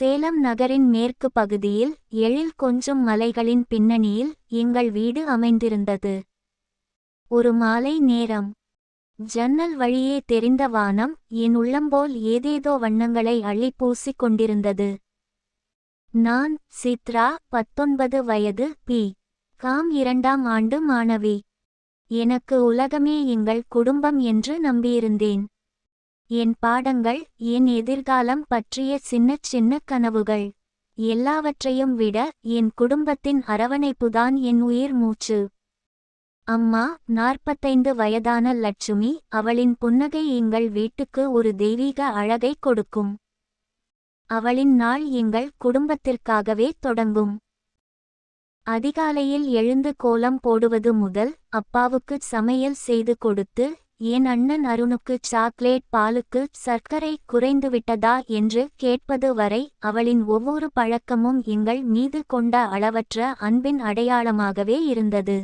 சேலம் நகரின் மேற்கு பகுதியில் எழில் கொஞ்சும் மலைகளின் பின்னணியில் எங்கள் வீடு அமைந்திருந்தது. ஒரு மாலை நேரம். ஜன்னல் வழியே தெரிந்த வானம் என் உள்ளம்போல் ஏதேதோ வண்ணங்களை அள்ளி பூசிக் கொண்டிருந்தது நான் சித்ரா பத்தொன்பது வயது பி. காம் இரண்டாம் ஆண்டு மாணவி. எனக்கு உலகமே எங்கள் குடும்பம் என்று நம்பியிருந்தேன். என் பாடங்கள் என் எதிர்காலம் பற்றிய சின்னச் சின்ன கனவுகள். எல்லாவற்றையும் விட என் குடும்பத்தின் அரவணைப்புதான் என் உயிர் மூச்சு. அம்மா நாற்பத்தைந்து வயதான லட்சுமி அவளின் புன்னகை எங்கள் வீட்டுக்கு ஒரு தெய்வீக அழகை கொடுக்கும். அவளின் நாள் எங்கள் குடும்பத்திற்காகவே தொடங்கும். அதிகாலையில் எழுந்து கோலம் போடுவது முதல் அப்பாவுக்கு சமையல் செய்து கொடுத்து என் அண்ணன் அருணுக்கு சாக்லேட் பாலுக்கு சர்க்கரை குறைந்துவிட்டதா என்று கேட்பது வரை அவளின் ஒவ்வொரு பழக்கமும் எங்கள் மீது கொண்ட அளவற்ற அன்பின் அடையாளமாகவே இருந்தது.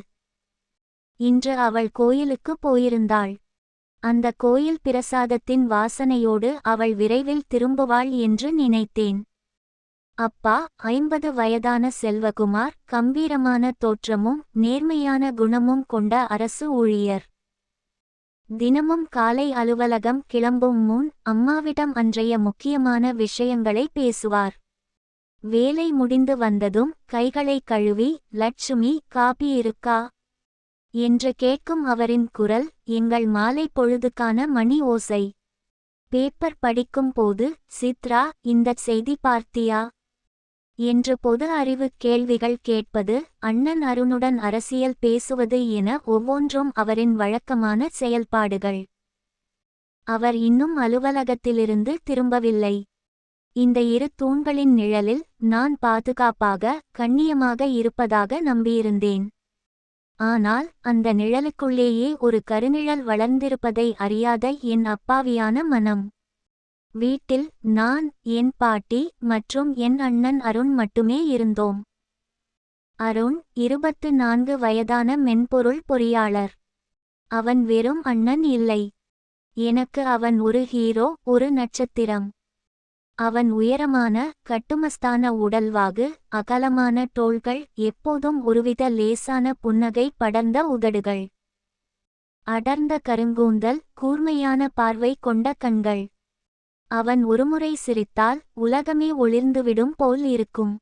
இன்று அவள் கோயிலுக்கு போயிருந்தாள். அந்த கோயில் பிரசாதத்தின் வாசனையோடு அவள் விரைவில் திரும்புவாள் என்று நினைத்தேன். அப்பா ஐம்பது வயதான செல்வகுமார் கம்பீரமான தோற்றமும் நேர்மையான குணமும் கொண்ட அரசு ஊழியர். தினமும் காலை அலுவலகம் கிளம்பும் முன் அம்மாவிடம் அன்றைய முக்கியமான விஷயங்களை பேசுவார். வேலை முடிந்து வந்ததும் கைகளை கழுவி லட்சுமி காபி இருக்கா என்று கேட்கும் அவரின் குரல் எங்கள் மாலை பொழுதுக்கான மணி ஓசை. பேப்பர் படிக்கும் போது சித்ரா இந்த செய்தி பார்த்தியா? என்று பொது அறிவு கேள்விகள் கேட்பது அண்ணன் அருணுடன் அரசியல் பேசுவது என ஒவ்வொன்றும் அவரின் வழக்கமான செயல்பாடுகள். அவர் இன்னும் அலுவலகத்திலிருந்து திரும்பவில்லை. இந்த இரு தூண்களின் நிழலில் நான் பாதுகாப்பாக கண்ணியமாக இருப்பதாக நம்பியிருந்தேன். ஆனால் அந்த நிழலுக்குள்ளேயே ஒரு கருநிழல் வளர்ந்திருப்பதை அறியாத என் அப்பாவியான மனம். வீட்டில் நான் என் பாட்டி மற்றும் என் அண்ணன் அருண் மட்டுமே இருந்தோம். அருண் இருபத்து நான்கு வயதான மென்பொருள் பொறியாளர். அவன் வெறும் அண்ணன் இல்லை. எனக்கு அவன் ஒரு ஹீரோ ஒரு நட்சத்திரம். அவன் உயரமான கட்டுமஸ்தான உடல்வாகு அகலமான தோள்கள் எப்போதும் ஒருவித லேசான புன்னகை படர்ந்த உதடுகள். அடர்ந்த கருங்கூந்தல் கூர்மையான பார்வை கொண்ட கண்கள். அவன் ஒருமுறை சிரித்தால் உலகமே ஒளிர்ந்துவிடும் போல் இருக்கும்.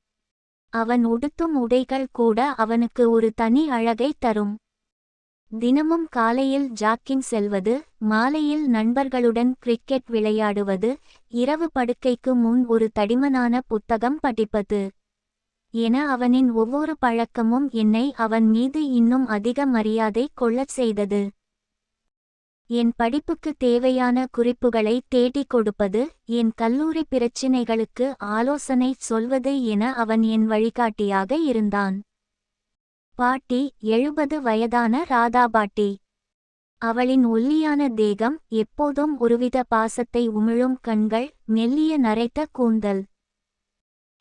அவன் உடுத்தும் உடைகள் கூட அவனுக்கு ஒரு தனி அழகை தரும். தினமும் காலையில் ஜாக்கிங் செல்வது மாலையில் நண்பர்களுடன் கிரிக்கெட் விளையாடுவது இரவு படுக்கைக்கு முன் ஒரு தடிமனான புத்தகம் படிப்பது என அவனின் ஒவ்வொரு பழக்கமும் என்னை அவன் மீது இன்னும் அதிக மரியாதை கொள்ளச் செய்தது. என் படிப்புக்கு தேவையான குறிப்புகளை தேடிக் கொடுப்பது என் கல்லூரி பிரச்சினைகளுக்கு ஆலோசனை சொல்வது என அவன் என் வழிகாட்டியாக இருந்தான். பாட்டி எழுபது வயதான ராதா பாட்டி. அவளின் ஒல்லியான தேகம் எப்போதும் ஒருவித பாசத்தை உமிழும் கண்கள் மெல்லிய நரைத்த கூந்தல்.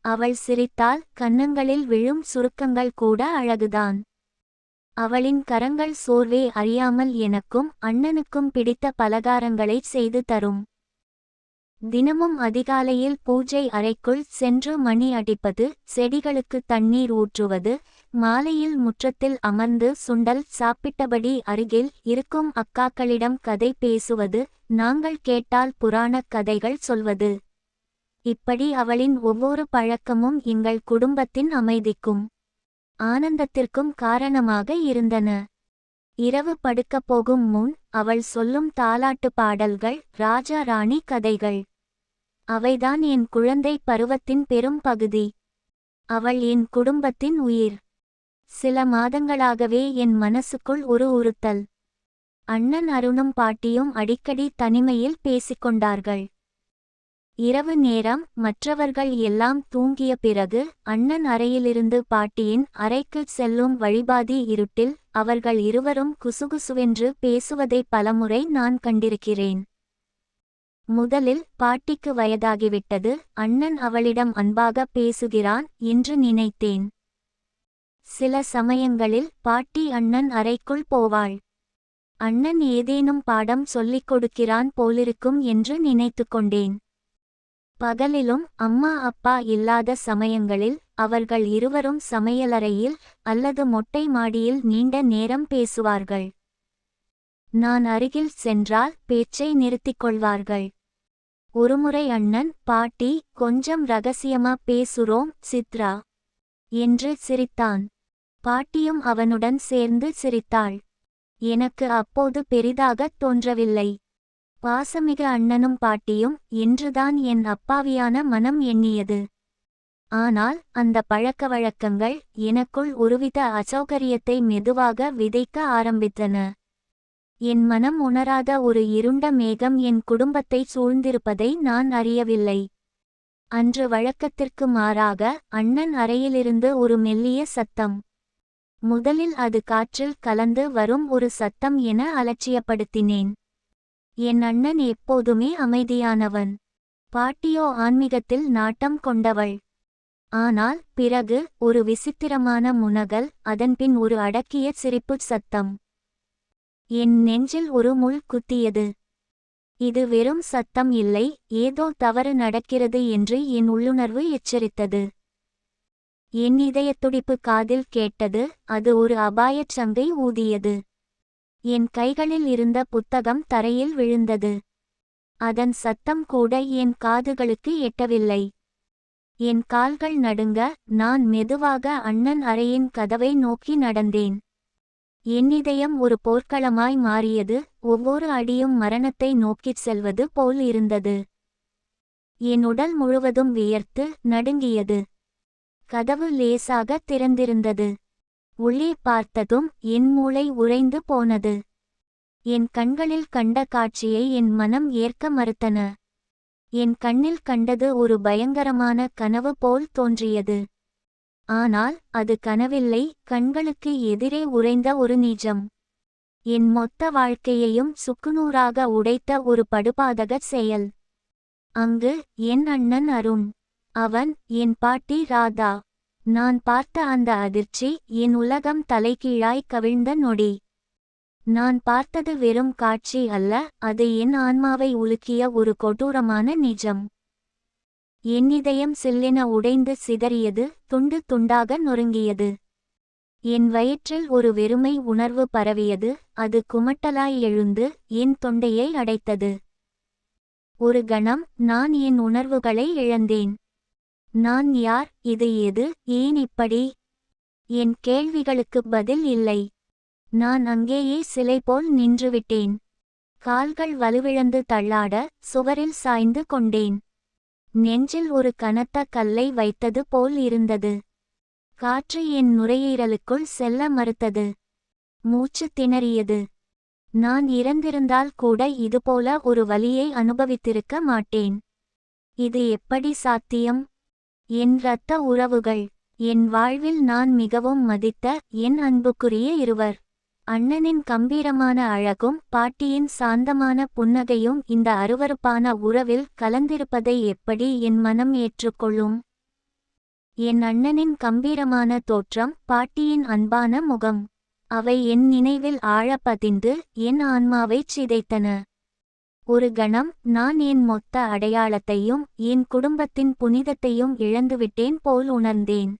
அவள் சிரித்தால் கன்னங்களில் விழும் சுருக்கங்கள் கூட அழகுதான். அவளின் கரங்கள் சோர்வே அறியாமல் எனக்கும் அண்ணனுக்கும் பிடித்த பலகாரங்களை செய்து தரும். தினமும் அதிகாலையில் பூஜை அறைக்குள் சென்று மணி அடிப்பது செடிகளுக்கு தண்ணீர் ஊற்றுவது மாலையில் முற்றத்தில் அமர்ந்து சுண்டல் சாப்பிட்டபடி அருகில் இருக்கும் அக்காக்களிடம் கதை பேசுவது நாங்கள் கேட்டால் புராணக் கதைகள் சொல்வது. இப்படி அவளின் ஒவ்வொரு பழக்கமும் எங்கள் குடும்பத்தின் அமைதிக்கும். ஆனந்தத்திற்கும் காரணமாக இருந்தன. இரவு படுக்கப் போகும் முன் அவள் சொல்லும் தாலாட்டு பாடல்கள் ராஜா ராணி கதைகள். அவைதான் என் குழந்தை பருவத்தின் பெரும் பகுதி. அவள் என் குடும்பத்தின் உயிர். சில மாதங்களாகவே என் மனசுக்குள் ஒரு உறுத்தல். அண்ணன் அருணும் பாட்டியும் அடிக்கடி தனிமையில் பேசிக்கொண்டார்கள். இரவு நேரம் மற்றவர்கள் எல்லாம் தூங்கிய பிறகு அண்ணன் அறையிலிருந்து பாட்டியின் அறைக்கு செல்லும் வழிபாதி இருட்டில் அவர்கள் இருவரும் குசுகுசுவென்று பேசுவதை பலமுறை நான் கண்டிருக்கிறேன். முதலில் பாட்டிக்கு வயதாகிவிட்டது அண்ணன் அவளிடம் அன்பாக பேசுகிறான் என்று நினைத்தேன். சில சமயங்களில் பாட்டி அண்ணன் அறைக்குள் போவாள். அண்ணன் ஏதேனும் பாடம் சொல்லிக் கொடுக்கிறான் போலிருக்கும் என்று நினைத்துக் கொண்டேன். பகலிலும் அம்மா அப்பா இல்லாத சமயங்களில் அவர்கள் இருவரும் சமையலறையில் அல்லது மொட்டை மாடியில் நீண்ட நேரம் பேசுவார்கள். நான் அருகில் சென்றால் பேச்சை நிறுத்திக் கொள்வார்கள். ஒருமுறை அண்ணன் பாட்டி கொஞ்சம் ரகசியமா பேசுறோம் சித்ரா என்று சிரித்தான். பாட்டியும் அவனுடன் சேர்ந்து சிரித்தாள். எனக்கு அப்போது பெரிதாகத் தோன்றவில்லை. பாசமிக அண்ணனும் பாட்டியும் என்றுதான் என் அப்பாவியான மனம் எண்ணியது. ஆனால் அந்த பழக்கவழக்கங்கள் எனக்குள் ஒருவித அசௌகரியத்தை மெதுவாக விதைக்க ஆரம்பித்தன. என் மனம் உணராத ஒரு இருண்ட மேகம் என் குடும்பத்தை சூழ்ந்திருப்பதை நான் அறியவில்லை. அன்று வழக்கத்திற்கு மாறாக அண்ணன் அறையிலிருந்து ஒரு மெல்லிய சத்தம். முதலில் அது காற்றில் கலந்து வரும் ஒரு சத்தம் என அலட்சியப்படுத்தினேன். என் அண்ணன் எப்போதுமே அமைதியானவன். பாட்டியோ ஆன்மீகத்தில் நாட்டம் கொண்டவள். ஆனால் பிறகு ஒரு விசித்திரமான முனகல் அதன்பின் ஒரு அடக்கிய சிரிப்புச் சத்தம். என் நெஞ்சில் ஒரு முள் குத்தியது. இது வெறும் சத்தம் இல்லை ஏதோ தவறு நடக்கிறது என்று என் உள்ளுணர்வு எச்சரித்தது. என் இதயத்துடிப்பு காதில் கேட்டது அது ஒரு அபாயச் சங்கை ஊதியது. என் கைகளில் இருந்த புத்தகம் தரையில் விழுந்தது. அதன் சத்தம் கூட என் காதுகளுக்கு எட்டவில்லை. என் கால்கள் நடுங்க நான் மெதுவாக அண்ணன் அறையின் கதவை நோக்கி நடந்தேன். என் இதயம் ஒரு போர்க்களமாய் மாறியது. ஒவ்வொரு அடியும் மரணத்தை நோக்கிச் செல்வது போல் இருந்தது. என் உடல் முழுவதும் வியர்த்து நடுங்கியது. கதவு லேசாக திறந்திருந்தது. உள்ளே பார்த்ததும் என் மூளை உறைந்து போனது. என் கண்களில் கண்ட காட்சியை என் மனம் ஏற்க மறுத்தன. என் கண்ணில் கண்டது ஒரு பயங்கரமான கனவு போல் தோன்றியது. ஆனால் அது கனவில்லை கண்களுக்கு எதிரே உறைந்த ஒரு நீஜம். என் மொத்த வாழ்க்கையையும் சுக்குநூறாக உடைத்த ஒரு படுபாதக செயல். அங்கு என் அண்ணன் அருண். அவன் என் பாட்டி ராதா. நான் பார்த்த அந்த அதிர்ச்சி என் உலகம் தலைகீழாய் கவிழ்ந்த நொடி. நான் பார்த்தது வெறும் காட்சி அல்ல அது என் ஆன்மாவை உலுக்கிய ஒரு கொடூரமான நிஜம். என் இதயம் சில்லென உடைந்து சிதறியது துண்டு துண்டாக நொறுங்கியது. என் வயிற்றில் ஒரு வெறுமை உணர்வு பரவியது அது குமட்டலாய் எழுந்து என் தொண்டையை அடைத்தது. ஒரு கணம் நான் என் உணர்வுகளை இழந்தேன். நான் யார் இது எது ஏன் இப்படி? என் கேள்விகளுக்கு பதில் இல்லை. நான் அங்கேயே சிலை போல் நின்றுவிட்டேன். கால்கள் வலுவிழந்து தள்ளாட சுவரில் சாய்ந்து கொண்டேன். நெஞ்சில் ஒரு கனத்த கல்லை வைத்தது போல் இருந்தது. காற்று என் நுரையீரலுக்குள் செல்ல மறுத்தது. மூச்சு திணறியது. நான் இறந்திருந்தால் கூட இதுபோல ஒரு வலியை அனுபவித்திருக்க மாட்டேன். இது எப்படி சாத்தியம்? என் இரத்த உறவுகள். என் வாழ்வில் நான் மிகவும் மதித்த என் அன்புக்குரிய இருவர். அண்ணனின் கம்பீரமான அழகும் பாட்டியின் சாந்தமான புன்னகையும் இந்த அருவருப்பான உறவில் கலந்திருப்பதை எப்படி என் மனம் ஏற்றுக்கொள்ளும்? என் அண்ணனின் கம்பீரமான தோற்றம் பாட்டியின் அன்பான முகம். அவை என் நினைவில் ஆழ பதிந்து என் ஆன்மாவைச் சிதைத்தன. ஒரு கணம் நான் என் மொத்த அடையாளத்தையும் என் குடும்பத்தின் புனிதத்தையும் இழந்துவிட்டேன் போல் உணர்ந்தேன்.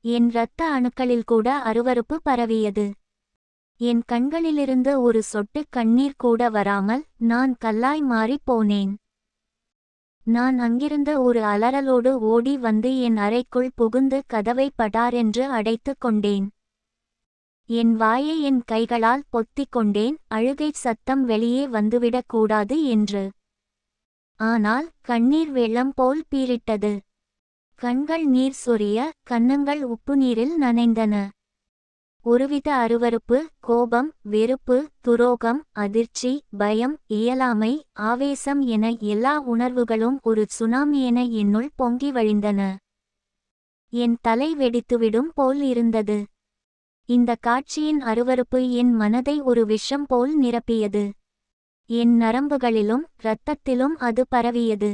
என் இரத்த அணுக்களில் கூட அருவருப்பு பரவியது. என் கண்களிலிருந்து ஒரு சொட்டு கண்ணீர் கூட வராமல் நான் கல்லாய் மாறிப் போனேன். நான் அங்கிருந்து ஒரு அலறலோடு ஓடி வந்து என் அறைக்குள் புகுந்து கதவை படாரென்று அடைத்துக் கொண்டேன். என் வாயை என் கைகளால் பொத்திக் கொண்டேன் அழுகைச் சத்தம் வெளியே வந்துவிடக் கூடாது என்று. ஆனால் கண்ணீர் வெள்ளம் போல் பீரிட்டது கண்கள் நீர் சொரிய கன்னங்கள் உப்பு நீரில் நனைந்தன. ஒருவித அருவருப்பு கோபம் வெறுப்பு துரோகம் அதிர்ச்சி பயம் இயலாமை ஆவேசம் என எல்லா உணர்வுகளும் ஒரு சுனாமி என என்னுள் பொங்கி வழிந்தன. என் தலை வெடித்துவிடும் போல் இருந்தது. இந்த காட்சியின் அருவருப்பு என் மனதை ஒரு விஷம் போல் நிரப்பியது. என் நரம்புகளிலும் இரத்தத்திலும் அது பரவியது.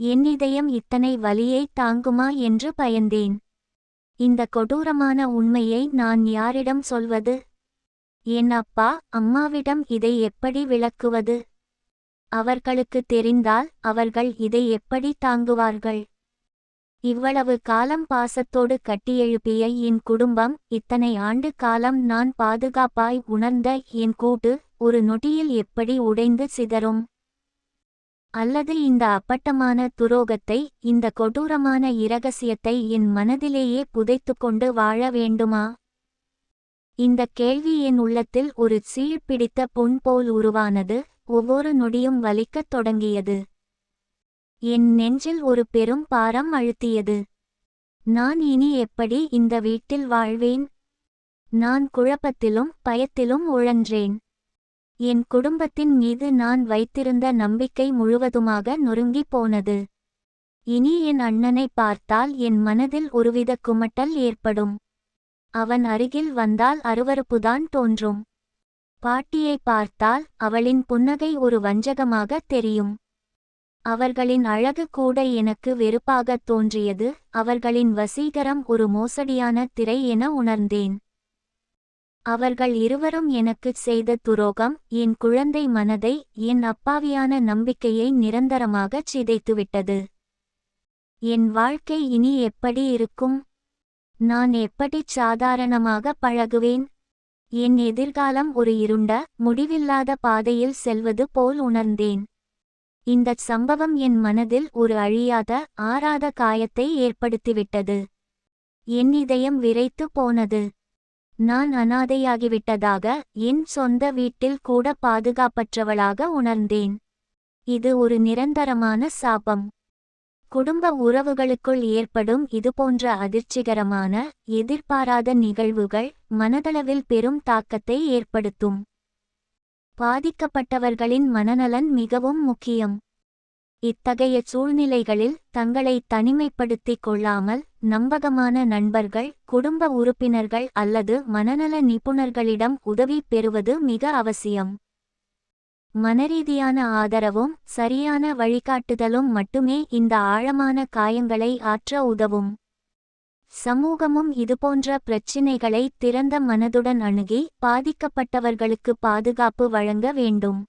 என் இதயம் இத்தனை வலியை தாங்குமா என்று பயந்தேன். இந்த கொடூரமான உண்மையை நான் யாரிடம் சொல்வது? என் அப்பா அம்மாவிடம் இதை எப்படி விளக்குவது? அவர்களுக்கு தெரிந்தால் அவர்கள் இதை எப்படி தாங்குவார்கள்? இவ்வளவு காலம் பாசத்தோடு கட்டியெழுப்பிய என் குடும்பம் இத்தனை ஆண்டு காலம் நான் பாதுகாப்பாய் உணர்ந்த என் கூட்டு ஒரு நொடியில் எப்படி உடைந்து சிதறும்? அல்லது இந்த அப்பட்டமான துரோகத்தை இந்த கொடூரமான இரகசியத்தை என் மனதிலேயே புதைத்துக்கொண்டு வாழ வேண்டுமா? இந்த கேள்வி என் உள்ளத்தில் ஒரு சீழ்பிடித்த புண் போல் உருவானது ஒவ்வொரு நொடியும் வலிக்கத் தொடங்கியது. என் நெஞ்சில் ஒரு பெரும் பாரம் அழுத்தியது. நான் இனி எப்படி இந்த வீட்டில் வாழ்வேன்? நான் குழப்பத்திலும் பயத்திலும் உழன்றேன். என் குடும்பத்தின் மீது நான் வைத்திருந்த நம்பிக்கை முழுவதுமாக நொறுங்கிப் போனது. இனி என் அண்ணனை பார்த்தால் என் மனதில் ஒருவித குமட்டல் ஏற்படும். அவன் அருகில் வந்தால் அருவருப்புதான் தோன்றும். பாட்டியை பார்த்தால் அவளின் புன்னகை ஒரு வஞ்சகமாக தெரியும். அவர்களின் அழகு கூட எனக்கு வெறுப்பாகத் தோன்றியது. அவர்களின் வசீகரம் ஒரு மோசடியான திரை என உணர்ந்தேன். அவர்கள் இருவரும் எனக்குச் செய்த துரோகம் என் குழந்தை மனதை என் அப்பாவியான நம்பிக்கையை நிரந்தரமாகச் சிதைத்துவிட்டது. என் வாழ்க்கை இனி எப்படி இருக்கும்? நான் எப்படிச் சாதாரணமாக பழகுவேன்? என் எதிர்காலம் ஒரு இருண்ட முடிவில்லாத பாதையில் செல்வது போல் உணர்ந்தேன். இந்தச் சம்பவம் என் மனதில் ஒரு அழியாத ஆறாத காயத்தை ஏற்படுத்திவிட்டது. என் இதயம் விரைத்து போனது. நான் அனாதையாகிவிட்டதாக என் சொந்த வீட்டில் கூட பாதுகாப்பற்றவளாக உணர்ந்தேன். இது ஒரு நிரந்தரமான சாபம். குடும்ப உறவுகளுக்குள் ஏற்படும் இதுபோன்ற அதிர்ச்சிகரமான எதிர்பாராத நிகழ்வுகள் மனதளவில் பெரும் தாக்கத்தை ஏற்படுத்தும். பாதிக்கப்பட்டவர்களின் மனநலன் மிகவும் முக்கியம். இத்தகைய சூழ்நிலைகளில் தங்களை தனிமைப்படுத்திக் கொள்ளாமல் நம்பகமான நண்பர்கள் குடும்ப உறுப்பினர்கள் அல்லது மனநல நிபுணர்களிடம் உதவி பெறுவது மிக அவசியம். மனரீதியான ஆதரவும் சரியான வழிகாட்டுதலும் மட்டுமே இந்த ஆழமான காயங்களை ஆற்ற உதவும். சமூகமும் இதுபோன்ற பிரச்சினைகளை திறந்த மனதுடன் அணுகி பாதிக்கப்பட்டவர்களுக்கு பாதுகாப்பு வழங்க வேண்டும்.